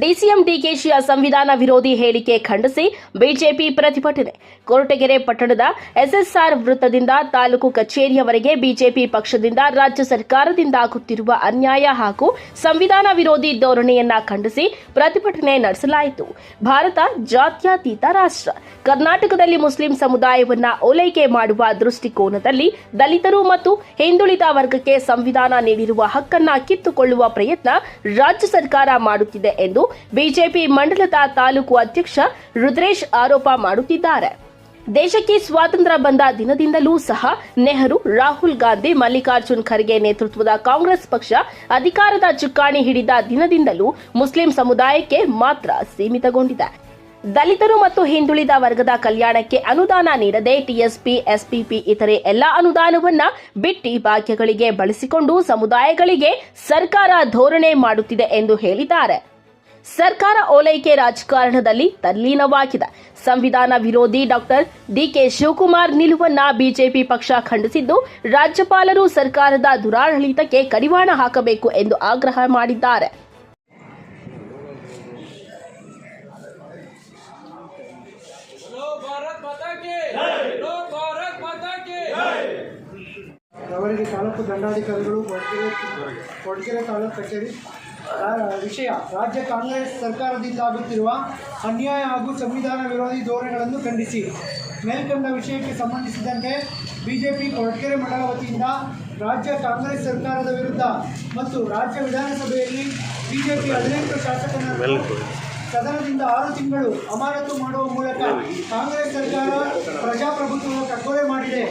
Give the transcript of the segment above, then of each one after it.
DCM ಡಿಕೆಶಿಯ ಸಂವಿಧಾನ ವಿರೋಧಿ ಹೇಳಿಕೆ ಖಂಡಿಸಿ ಬಿಜೆಪಿ ಪ್ರತಿಭಟನೆ. ಕೊರಟಗೆರೆ ಪಟ್ಟಣದ ಎಸ್ಎಸ್ಆರ್ ವೃತ್ತದಿಂದ ತಾಲೂಕು ಕಚೇರಿಯವರೆಗೆ ಬಿಜೆಪಿ ಪಕ್ಷದಿಂದ ರಾಜ್ಯ ಸರ್ಕಾರದಿಂದ ಆಗುತ್ತಿರುವ ಅನ್ಯಾಯ ಹಾಗೂ ಸಂವಿಧಾನ ವಿರೋಧಿ ಧೋರಣೆಯನ್ನ ಖಂಡಿಸಿ ಪ್ರತಿಭಟನೆ ನಡೆಸಲಾಯಿತು. ಭಾರತ ಜಾತ್ಯತೀತ ರಾಷ್ಟ್ರ. ಕರ್ನಾಟಕದಲ್ಲಿ ಮುಸ್ಲಿಂ ಸಮುದಾಯವನ್ನ ಓಲೈಕೆ ಮಾಡುವ ದೃಷ್ಟಿಕೋನದಲ್ಲಿ ದಲಿತರು ಮತ್ತು ಹಿಂದುಳಿದ ವರ್ಗಕ್ಕೆ ಸಂವಿಧಾನ ನೀಡಿರುವ ಹಕ್ಕನ್ನ ಕಿತ್ತುಕೊಳ್ಳುವ ಪ್ರಯತ್ನ ರಾಜ್ಯ ಸರ್ಕಾರ ಮಾಡುತ್ತಿದೆ ಎಂದು ಬಿಜೆಪಿ ಮಂಡಲದ ತಾಲೂಕು ಅಧ್ಯಕ್ಷ ರುದ್ರೇಶ್ ಆರೋಪ ಮಾಡುತ್ತಿದ್ದಾರೆ. ದೇಶಕ್ಕೆ ಸ್ವಾತಂತ್ರ್ಯ ಬಂದ ದಿನದಿಂದಲೂ ಸಹ ನೆಹರು, ರಾಹುಲ್ ಗಾಂಧಿ, ಮಲ್ಲಿಕಾರ್ಜುನ್ ಖರ್ಗೆ ನೇತೃತ್ವದ ಕಾಂಗ್ರೆಸ್ ಪಕ್ಷ ಅಧಿಕಾರದ ಚುಕ್ಕಾಣಿ ಹಿಡಿದ ದಿನದಿಂದಲೂ ಮುಸ್ಲಿಂ ಸಮುದಾಯಕ್ಕೆ ಮಾತ್ರ ಸೀಮಿತಗೊಂಡಿದೆ. ದಲಿತರು ಮತ್ತು ಹಿಂದುಳಿದ ವರ್ಗದ ಕಲ್ಯಾಣಕ್ಕೆ ಅನುದಾನ ನೀಡದೆ ಟಿಎಸ್ಪಿ, ಎಸ್ಪಿಪಿ ಇತರೆ ಎಲ್ಲ ಅನುದಾನವನ್ನ ಬಿಟ್ಟಿ ಭಾಗ್ಯಗಳಿಗೆ ಬಳಸಿಕೊಂಡು ಸಮುದಾಯಗಳಿಗೆ ಸರ್ಕಾರ ಧೋರಣೆ ಮಾಡುತ್ತಿದೆ ಎಂದು ಹೇಳಿದ್ದಾರೆ. ಸರ್ಕಾರ ಓಲೈಕೆ ರಾಜಕಾರಣದಲ್ಲಿ ತಲ್ಲೀನವಾಗಿದೆ. ಸಂವಿಧಾನ ವಿರೋಧಿ ಡಾಕ್ಟರ್ ಡಿಕೆ ಶಿವಕುಮಾರ್ ನಿಲುವನ್ನ ಬಿಜೆಪಿ ಪಕ್ಷ ಖಂಡಿಸಿದ್ದು, ರಾಜ್ಯಪಾಲರು ಸರ್ಕಾರದ ದುರಾಡಳಿತಕ್ಕೆ ಕಡಿವಾಣ ಹಾಕಬೇಕು ಎಂದು ಆಗ್ರಹ ಮಾಡಿದ್ದಾರೆ. ಅವರಿಗೆ ತಾಲೂಕು ದಂಡಾಧಿಕಾರಿಗಳು, ಕೊಡಗೇರಿ ತಾಲೂಕು ಕಚೇರಿ ವಿಷಯ. ರಾಜ್ಯ ಕಾಂಗ್ರೆಸ್ ಸರ್ಕಾರದಿಂದ ಆಗುತ್ತಿರುವ ಅನ್ಯಾಯ ಹಾಗೂ ಸಂವಿಧಾನ ವಿರೋಧಿ ಧೋರಣೆಗಳನ್ನು ಖಂಡಿಸಿ. ಮೇಲ್ಕಂಡ ವಿಷಯಕ್ಕೆ ಸಂಬಂಧಿಸಿದಂತೆ ಬಿಜೆಪಿ ಕೊಡಗೆರೆ ಮಂಡಲ ವತಿಯಿಂದ ರಾಜ್ಯ ಕಾಂಗ್ರೆಸ್ ಸರ್ಕಾರದ ವಿರುದ್ಧ ಮತ್ತು ರಾಜ್ಯ ವಿಧಾನಸಭೆಯಲ್ಲಿ ಬಿಜೆಪಿ ಹದಿನೆಂಟು ಶಾಸಕರನ್ನು ಸದನದಿಂದ ಆರು ತಿಂಗಳು ಅಮಾನತು ಮಾಡುವ ಮೂಲಕ ಕಾಂಗ್ರೆಸ್ ಸರ್ಕಾರ ಪ್ರಜಾಪ್ರಭುತ್ವ ಕಗ್ಗೊಲೆ ಮಾಡಿದೆ.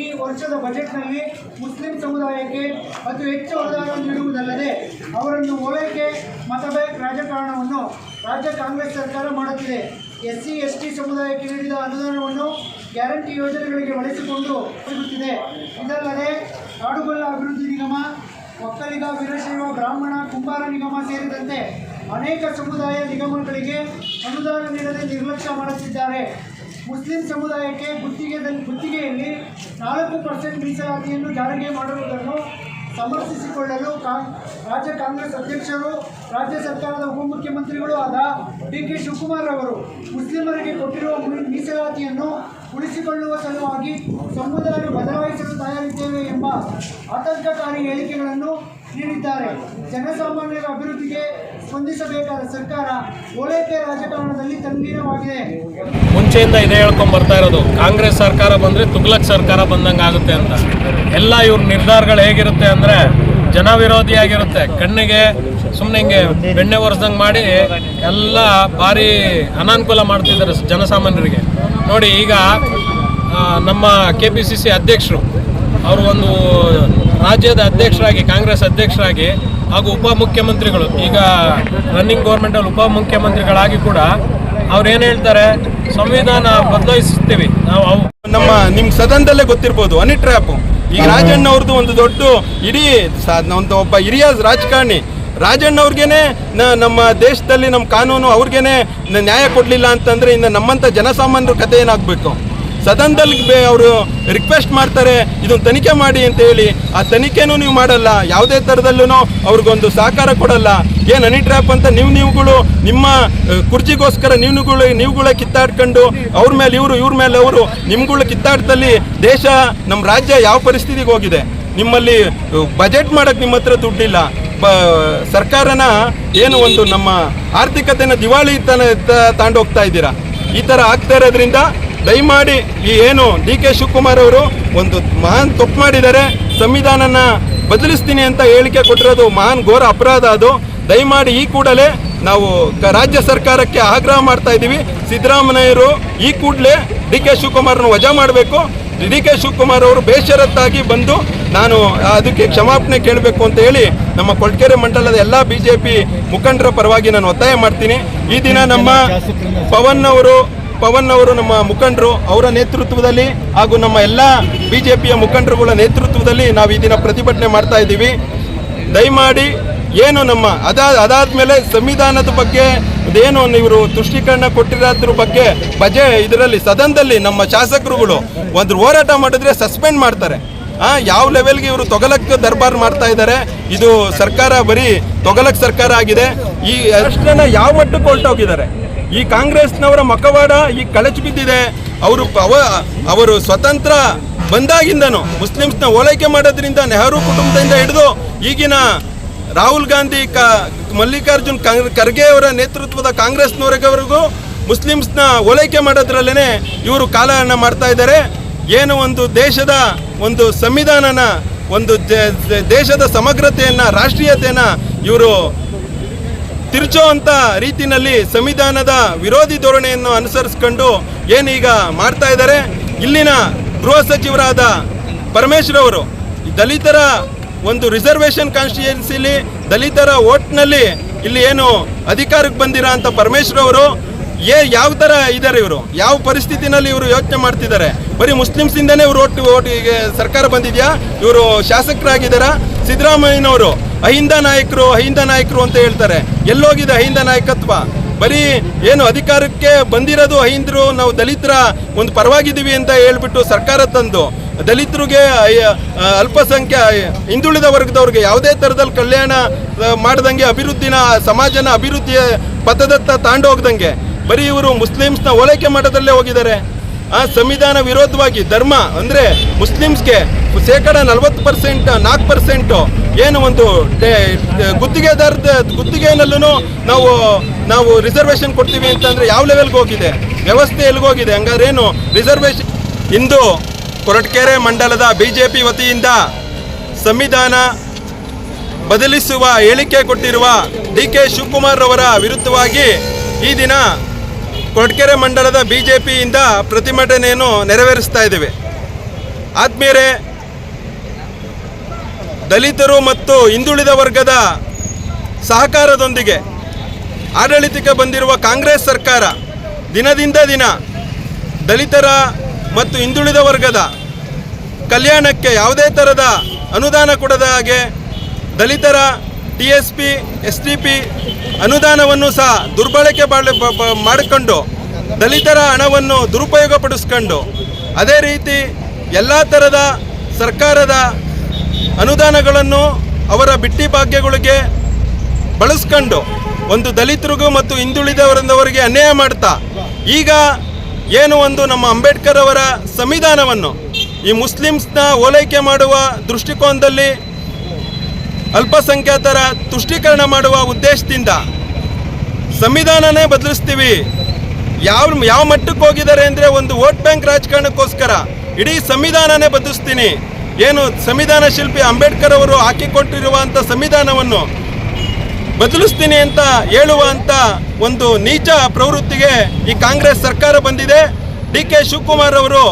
ಈ ವರ್ಷದ ಬಜೆಟ್ನಲ್ಲಿ ಮುಸ್ಲಿಂ ಸಮುದಾಯಕ್ಕೆ ಅತಿ ಹೆಚ್ಚು ಅನುದಾನ ನೀಡುವುದಲ್ಲದೆ ಅವರನ್ನು ಓಲೈಕೆ ಮತಬ್ಯಾಂಕ್ ರಾಜಕಾರಣವನ್ನು ರಾಜ್ಯ ಕಾಂಗ್ರೆಸ್ ಸರ್ಕಾರ ಮಾಡುತ್ತಿದೆ. ಎಸ್ ಸಿ ಎಸ್ ಟಿ ಸಮುದಾಯಕ್ಕೆ ನೀಡಿದ ಅನುದಾನವನ್ನು ಗ್ಯಾರಂಟಿ ಯೋಜನೆಗಳಿಗೆ ಬಳಸಿಕೊಂಡು ಹೋಗುತ್ತಿದೆ. ಇದಲ್ಲದೆ ಕಾಡುಗೊಲ್ಲ ಅಭಿವೃದ್ಧಿ ನಿಗಮ, ಒಕ್ಕಲಿಗ ವೀರಶೈವ ಬ್ರಾಹ್ಮಣ ಕುಂಬಾರ ನಿಗಮ ಸೇರಿದಂತೆ ಅನೇಕ ಸಮುದಾಯ ನಿಗಮಗಳಿಗೆ ಅನುದಾನ ನೀಡದೆ ನಿರ್ಲಕ್ಷ್ಯ ಮಾಡುತ್ತಿದ್ದಾರೆ. ಮುಸ್ಲಿಂ ಸಮುದಾಯಕ್ಕೆ ಗುತ್ತಿಗೆದಲ್ಲಿ ಗುತ್ತಿಗೆಯಲ್ಲಿ ನಾಲ್ಕು ಪರ್ಸೆಂಟ್ ಮೀಸಲಾತಿಯನ್ನು ಜಾರಿಗೆ ಮಾಡಿರುವುದನ್ನು ಸಮರ್ಥಿಸಿಕೊಳ್ಳಲು ರಾಜ್ಯ ಕಾಂಗ್ರೆಸ್ ಅಧ್ಯಕ್ಷರು, ರಾಜ್ಯ ಸರ್ಕಾರದ ಉಪಮುಖ್ಯಮಂತ್ರಿಗಳೂ ಆದ ಡಿ ಕೆ ಶಿವಕುಮಾರ್ ಅವರು ಮುಸ್ಲಿಮರಿಗೆ ಕೊಟ್ಟಿರುವ ಮೀಸಲಾತಿಯನ್ನು ಉಳಿಸಿಕೊಳ್ಳುವ ಸಲುವಾಗಿ ಸಂವಿಧಾನ ಬದಲಾಯಿಸಲು ತಯಾರಿದ್ದೇವೆ ಎಂಬ ಆತಂಕಕಾರಿ ಹೇಳಿಕೆಗಳನ್ನು ನೀಡಿದ್ದಾರೆ. ಜನಸಾಮಾನ್ಯರ ಅಭಿವೃದ್ಧಿಗೆ ಸ್ಪಂದಿಸಬೇಕಾದ ಸರ್ಕಾರ ಓಲೈಕೆ ರಾಜಕಾರಣದಲ್ಲಿ ತಲ್ಲೀನವಾಗಿದೆ ಮುಂಚೆಯಿಂದ ಇದೇ ಹೇಳ್ಕೊಂಡ್ ಬರ್ತಾ ಇರೋದು, ಕಾಂಗ್ರೆಸ್ ಸರ್ಕಾರ ಬಂದ್ರೆ ತುಗ್ಲಕ್ ಸರ್ಕಾರ ಬಂದಂಗೆ ಆಗುತ್ತೆ ಅಂತ. ಎಲ್ಲ ಇವ್ರ ನಿರ್ಧಾರಗಳು ಹೇಗಿರುತ್ತೆ ಅಂದ್ರೆ ಜನ ವಿರೋಧಿಯಾಗಿರುತ್ತೆ ಕಣ್ಣಿಗೆ ಸುಮ್ಮನೆ ಹಿಂಗೆ ಬೆಣ್ಣೆ ಒರೆಸ್ದಂಗೆ ಮಾಡಿ ಎಲ್ಲ ಭಾರಿ ಅನಾನುಕೂಲ ಮಾಡ್ತಿದ್ದಾರೆ ಜನಸಾಮಾನ್ಯರಿಗೆ. ನೋಡಿ ಈಗ ನಮ್ಮ ಕೆ ಪಿ ಸಿ ಸಿ ಅಧ್ಯಕ್ಷರು, ಅವರು ಒಂದು ರಾಜ್ಯದ ಅಧ್ಯಕ್ಷರಾಗಿ ಕಾಂಗ್ರೆಸ್ ಅಧ್ಯಕ್ಷರಾಗಿ ಹಾಗೂ ಉಪಮುಖ್ಯಮಂತ್ರಿಗಳು ಈಗ ರನ್ನಿಂಗ್ ಗೌರ್ಮೆಂಟಲ್ಲಿ ಉಪಮುಖ್ಯಮಂತ್ರಿಗಳಾಗಿ ಕೂಡ ಅವ್ರು ಏನು ಹೇಳ್ತಾರೆ? ಸಂವಿಧಾನ ಬದಲಾಯಿಸುತ್ತೇವೆ. ನಾವು ನಮ್ಮ ನಿಮ್ ಸದನದಲ್ಲೇ ಗೊತ್ತಿರ್ಬೋದು ಅನಿ ಟ್ರ್ಯಾಪ್ ಈಗ ರಾಜಣ್ಣ ಅವ್ರದ್ದು ಒಂದು ದೊಡ್ಡ ಇಡೀ ಒಬ್ಬ ಹಿರಿಯ ರಾಜಕಾರಣಿ. ರಾಜಣ್ಣ ಅವ್ರಿಗೇನೆ ನ- ನಮ್ಮ ದೇಶದಲ್ಲಿ ನಮ್ಮ ಕಾನೂನು ಅವ್ರಿಗೇನೆ ನ್ಯಾಯ ಕೊಡಲಿಲ್ಲ ಅಂತಂದ್ರೆ ಇನ್ನು ನಮ್ಮಂಥ ಜನಸಾಮಾನ್ಯರ ಕಥೆ ಏನಾಗಬೇಕು? ಸದನದಲ್ಲಿ ಅವರು ರಿಕ್ವೆಸ್ಟ್ ಮಾಡ್ತಾರೆ, ಇದೊಂದು ತನಿಖೆ ಮಾಡಿ ಅಂತ ಹೇಳಿ, ಆ ತನಿಖೆನೂ ನೀವು ಮಾಡಲ್ಲ, ಯಾವುದೇ ಥರದಲ್ಲೂ ಅವ್ರಿಗೊಂದು ಸಹಕಾರ ಕೊಡಲ್ಲ. ಏನು ಹನಿ ಟ್ರ್ಯಾಪ್ ಅಂತ ನೀವು ನೀವುಗಳು, ನಿಮ್ಮ ಕುರ್ಚಿಗೋಸ್ಕರ ನೀವುಗಳು, ನೀವುಗಳೇ ಕಿತ್ತಾಡ್ಕೊಂಡು ಅವ್ರ ಮೇಲೆ ಇವರು, ಇವ್ರ ಮೇಲೆ ಅವರು, ನಿಮ್ಗಳು ಕಿತ್ತಾಟದಲ್ಲಿ ದೇಶ ನಮ್ಮ ರಾಜ್ಯ ಯಾವ ಪರಿಸ್ಥಿತಿಗೆ ಹೋಗಿದೆ? ನಿಮ್ಮಲ್ಲಿ ಬಜೆಟ್ ಮಾಡಕ್ಕೆ ನಿಮ್ಮ ಹತ್ರ ದುಡ್ಡಿಲ್ಲ. ಬ, ಸರ್ಕಾರನ ಏನು ಒಂದು ನಮ್ಮ ಆರ್ಥಿಕತೆನ ದಿವಾಳಿ ತಾಂಡೋಗ್ತಾ ಇದ್ದೀರಾ? ಈ ಥರ ಆಗ್ತಾ ಇರೋದ್ರಿಂದ ದಯಮಾಡಿ ಈ ಏನು ಡಿ ಕೆ ಶಿವಕುಮಾರ್ ಅವರು ಒಂದು ಮಹಾನ್ ತಪ್ಪು ಮಾಡಿದ್ದಾರೆ. ಸಂವಿಧಾನನ ಬದಲಿಸ್ತೀನಿ ಅಂತ ಹೇಳಿಕೆ ಕೊಟ್ಟಿರೋದು ಮಹಾನ್ ಘೋರ ಅಪರಾಧ ಅದು. ದಯಮಾಡಿ ಈ ಕೂಡಲೇ ನಾವು ರಾಜ್ಯ ಸರ್ಕಾರಕ್ಕೆ ಆಗ್ರಹ ಮಾಡ್ತಾ ಇದ್ದೀವಿ. ಸಿದ್ದರಾಮಯ್ಯರು ಈ ಕೂಡಲೇ ಡಿ ಕೆ ಶಿವಕುಮಾರ್ನ ವಜಾ ಮಾಡಬೇಕು. ಡಿ ಕೆ ಶಿವಕುಮಾರ್ ಅವರು ಬೇಷರತ್ತಾಗಿ ಬಂದು ನಾನು ಅದಕ್ಕೆ ಕ್ಷಮಾಪಣೆ ಕೇಳಬೇಕು ಅಂತ ಹೇಳಿ ನಮ್ಮ ಕೊಳ್ಕೆರೆ ಮಂಡಲದ ಎಲ್ಲ ಬಿ ಜೆ ಪಿ ಮುಖಂಡರ ಪರವಾಗಿ ನಾನು ಒತ್ತಾಯ ಮಾಡ್ತೀನಿ. ಈ ದಿನ ನಮ್ಮ ಪವನ್ ಅವರು ಪವನ್ ಅವರು ನಮ್ಮ ಮುಖಂಡರು ಅವರ ನೇತೃತ್ವದಲ್ಲಿ ಹಾಗೂ ನಮ್ಮ ಎಲ್ಲ ಬಿ ಜೆ ಪಿಯ ಮುಖಂಡರುಗಳ ನೇತೃತ್ವದಲ್ಲಿ ನಾವು ಈ ದಿನ ಪ್ರತಿಭಟನೆ ಮಾಡ್ತಾ ಇದ್ದೀವಿ. ದಯಮಾಡಿ ಏನು ನಮ್ಮ ಅದಾದ ಮೇಲೆ ಸಂವಿಧಾನದ ಬಗ್ಗೆ ಏನು ಇವರು ತುಷ್ಟೀಕರಣ ಕೊಟ್ಟಿರೋದ್ರ ಬಗ್ಗೆ ಬಜೆ ಇದರಲ್ಲಿ ಸದನದಲ್ಲಿ ನಮ್ಮ ಶಾಸಕರುಗಳು ಒಂದು ಹೋರಾಟ ಮಾಡಿದ್ರೆ ಸಸ್ಪೆಂಡ್ ಮಾಡ್ತಾರೆ. ಆ, ಯಾವ ಲೆವೆಲ್ಗೆ ಇವರು ತೊಗಲಕ್ ದರ್ಬಾರ್ ಮಾಡ್ತಾ ಇದ್ದಾರೆ, ಇದು ಸರ್ಕಾರ ಬರೀ ತೊಗಲಕ್ ಸರ್ಕಾರ ಆಗಿದೆ. ಈ, ಅಷ್ಟನ್ನ ಯಾವ ಮಟ್ಟಕ್ಕೆ ಹೊರಟೋಗಿದ್ದಾರೆ? ಈ ಕಾಂಗ್ರೆಸ್ನವರ ಮಕವಾಡ ಈ ಕಳಚಿ ಬಿದ್ದಿದೆ. ಅವರು ಅವ ಅವರು ಸ್ವತಂತ್ರ ಬಂದಾಗಿಂದನು, ಮುಸ್ಲಿಮ್ಸ್ನ ಓಲೈಕೆ ಮಾಡೋದ್ರಿಂದ ನೆಹರು ಕುಟುಂಬದಿಂದ ಹಿಡಿದು ಈಗಿನ ರಾಹುಲ್ ಗಾಂಧಿ ಕ, ಮಲ್ಲಿಕಾರ್ಜುನ್ ಖರ್ಗೆ ಅವರ ನೇತೃತ್ವದ ಕಾಂಗ್ರೆಸ್ನವರೆಗೂ ಮುಸ್ಲಿಮ್ಸ್ನ ಓಲೈಕೆ ಮಾಡೋದ್ರಲ್ಲೇ ಇವರು ಕಾಲಹರಣ ಮಾಡ್ತಾ ಇದ್ದಾರೆ. ಏನು ಒಂದು ದೇಶದ ಒಂದು ಸಂವಿಧಾನನ ಒಂದು ದೇಶದ ಸಮಗ್ರತೆಯನ್ನು, ರಾಷ್ಟ್ರೀಯತೆಯನ್ನು ಇವರು ತಿರುಚೋ ರೀತಿಯಲ್ಲಿ ಸಂವಿಧಾನದ ವಿರೋಧಿ ಧೋರಣೆಯನ್ನು ಅನುಸರಿಸ್ಕೊಂಡು ಏನೀಗ ಮಾಡ್ತಾ ಇದ್ದಾರೆ, ಇಲ್ಲಿನ ಗೃಹ ಸಚಿವರಾದ ಪರಮೇಶ್ವರ್ ಅವರು ದಲಿತರ ಒಂದು ರಿಸರ್ವೇಷನ್ ಕಾನ್ಸ್ಟಿಟ್ಯೂನ್ಸಿಲಿ ದಲಿತರ ಓಟ್ನಲ್ಲಿ ಇಲ್ಲಿ ಏನು ಅಧಿಕಾರಕ್ಕೆ ಬಂದಿರೋ ಅಂತ ಪರಮೇಶ್ವರ್ ಅವರು, ಏ ಯಾವ ಥರ ಇದ್ದಾರೆ ಇವರು? ಯಾವ ಪರಿಸ್ಥಿತಿನಲ್ಲಿ ಇವರು ಯೋಚನೆ ಮಾಡ್ತಿದ್ದಾರೆ? ಬರೀ ಮುಸ್ಲಿಮ್ಸಿಂದನೇ ಇವರು ಓಟ್, ಓಟಿಗೆ ಸರ್ಕಾರ ಬಂದಿದೆಯಾ? ಇವರು ಶಾಸಕರಾಗಿದ್ದಾರಾ? ಸಿದ್ದರಾಮಯ್ಯನವರು ಅಹಿಂದ ನಾಯಕರು ಅಹಿಂದ ನಾಯಕರು ಅಂತ ಹೇಳ್ತಾರೆ. ಎಲ್ಲೋಗಿದೆ ಅಹಿಂದ ನಾಯಕತ್ವ? ಬರೀ ಏನು ಅಧಿಕಾರಕ್ಕೆ ಬಂದಿರೋದು ಅಹಿಂದರು, ನಾವು ದಲಿತರ ಒಂದು ಪರವಾಗಿದ್ದೀವಿ ಅಂತ ಹೇಳ್ಬಿಟ್ಟು ಸರ್ಕಾರ ತಂದು ದಲಿತರಿಗೆ ಅಲ್ಪಸಂಖ್ಯೆ, ಹಿಂದುಳಿದ ವರ್ಗದವ್ರಿಗೆ ಯಾವುದೇ ಥರದಲ್ಲಿ ಕಲ್ಯಾಣ ಮಾಡ್ದಂಗೆ ಅಭಿವೃದ್ಧಿನ, ಸಮಾಜನ ಅಭಿವೃದ್ಧಿಯ ಪಥದತ್ತ ತಾಂಡೋಗ್ದಂಗೆ. ಬರೀ ಇವರು ಮುಸ್ಲಿಮ್ಸ್ನ ಓಲೈಕೆ ಮಾಡೋದಲ್ಲೇ ಹೋಗಿದ್ದಾರೆ. ಆ ಸಂವಿಧಾನ ವಿರೋಧವಾಗಿ ಧರ್ಮ ಅಂದರೆ ಮುಸ್ಲಿಮ್ಸ್ಗೆ ಶೇಕಡ ನಲವತ್ತು ಪರ್ಸೆಂಟ್, ನಾಲ್ಕು ಪರ್ಸೆಂಟು ಏನು ಒಂದು ಗುತ್ತಿಗೆದಾರದ ಗುತ್ತಿಗೆನಲ್ಲೂ ನಾವು ನಾವು ರಿಸರ್ವೇಷನ್ ಕೊಡ್ತೀವಿ ಅಂತಂದರೆ ಯಾವ ಲೆವೆಲ್ಗೆ ಹೋಗಿದೆ? ವ್ಯವಸ್ಥೆ ಎಲ್ಲಿಗೋಗಿದೆ ಏನು ರಿಸರ್ವೇಷನ್ ಇಂದು ಕೊರಟಕೆರೆ ಮಂಡಲದ ಬಿ ಜೆ ಪಿ ವತಿಯಿಂದ ಸಂವಿಧಾನ ಬದಲಿಸುವ ಹೇಳಿಕೆ ಕೊಟ್ಟಿರುವ ಡಿ ಕೆ ಶಿವಕುಮಾರ್ ಅವರ ವಿರುದ್ಧವಾಗಿ ಈ ದಿನ ಕೊರಟಗೆರೆ ಮಂಡಲದ ಬಿ ಜೆ ಪಿಯಿಂದ ಪ್ರತಿಭಟನೆಯನ್ನು ನೆರವೇರಿಸ್ತಾ ಇದ್ದೇವೆ. ಆದ್ಮೇಲೆ ದಲಿತರು ಮತ್ತು ಹಿಂದುಳಿದ ವರ್ಗದ ಸಹಕಾರದೊಂದಿಗೆ ಆಡಳಿತಕ್ಕೆ ಬಂದಿರುವ ಕಾಂಗ್ರೆಸ್ ಸರ್ಕಾರ ದಿನದಿಂದ ದಿನ ದಲಿತರ ಮತ್ತು ಹಿಂದುಳಿದ ವರ್ಗದ ಕಲ್ಯಾಣಕ್ಕೆ ಯಾವುದೇ ಥರದ ಅನುದಾನ ಕೊಡದ ಹಾಗೆ ದಲಿತರ T S P S T P ಅನುದಾನವನ್ನು ಸಹ ದುರ್ಬಳಕೆ ಮಾಡಿಕೊಂಡು ದಲಿತರ ಹಣವನ್ನು ದುರುಪಯೋಗಪಡಿಸ್ಕೊಂಡು ಅದೇ ರೀತಿ ಎಲ್ಲ ಥರದ ಸರ್ಕಾರದ ಅನುದಾನಗಳನ್ನು ಅವರ ಬಿಟ್ಟಿ ಭಾಗ್ಯಗಳಿಗೆ ಬಳಸ್ಕೊಂಡು ಒಂದು ದಲಿತರಿಗೂ ಮತ್ತು ಹಿಂದುಳಿದವರಂದವರಿಗೆ ಅನ್ಯಾಯ ಮಾಡ್ತಾ ಈಗ ಏನು ಒಂದು ನಮ್ಮ ಅಂಬೇಡ್ಕರ್ ಅವರ ಸಂವಿಧಾನವನ್ನು ಈ ಮುಸ್ಲಿಮ್ಸ್ನ ಓಲೈಕೆ ಮಾಡುವ ದೃಷ್ಟಿಕೋನದಲ್ಲಿ ಅಲ್ಪಸಂಖ್ಯಾತರ ತುಷ್ಟೀಕರಣ ಮಾಡುವ ಉದ್ದೇಶದಿಂದ ಸಂವಿಧಾನನೇ ಬದಲಿಸ್ತೀವಿ. ಯಾವ ಯಾವ ಮಟ್ಟಕ್ಕೆ ಹೋಗಿದ್ದಾರೆ ಅಂದರೆ ಒಂದು ವೋಟ್ ಬ್ಯಾಂಕ್ ರಾಜಕಾರಣಕ್ಕೋಸ್ಕರ ಇಡೀ ಸಂವಿಧಾನನೇ ಬದಲಿಸ್ತೀನಿ. ಏನು ಸಂವಿಧಾನ ಶಿಲ್ಪಿ ಅಂಬೇಡ್ಕರ್ ಅವರು ಹಾಕಿಕೊಟ್ಟಿರುವಂಥ ಸಂವಿಧಾನವನ್ನು ಬದಲಿಸ್ತೀನಿ ಅಂತ ಹೇಳುವಂಥ ಒಂದು ನೀಚ ಪ್ರವೃತ್ತಿಗೆ ಈ ಕಾಂಗ್ರೆಸ್ ಸರ್ಕಾರ ಬಂದಿದೆ. ಡಿ ಕೆ ಶಿವಕುಮಾರ್ ಅವರು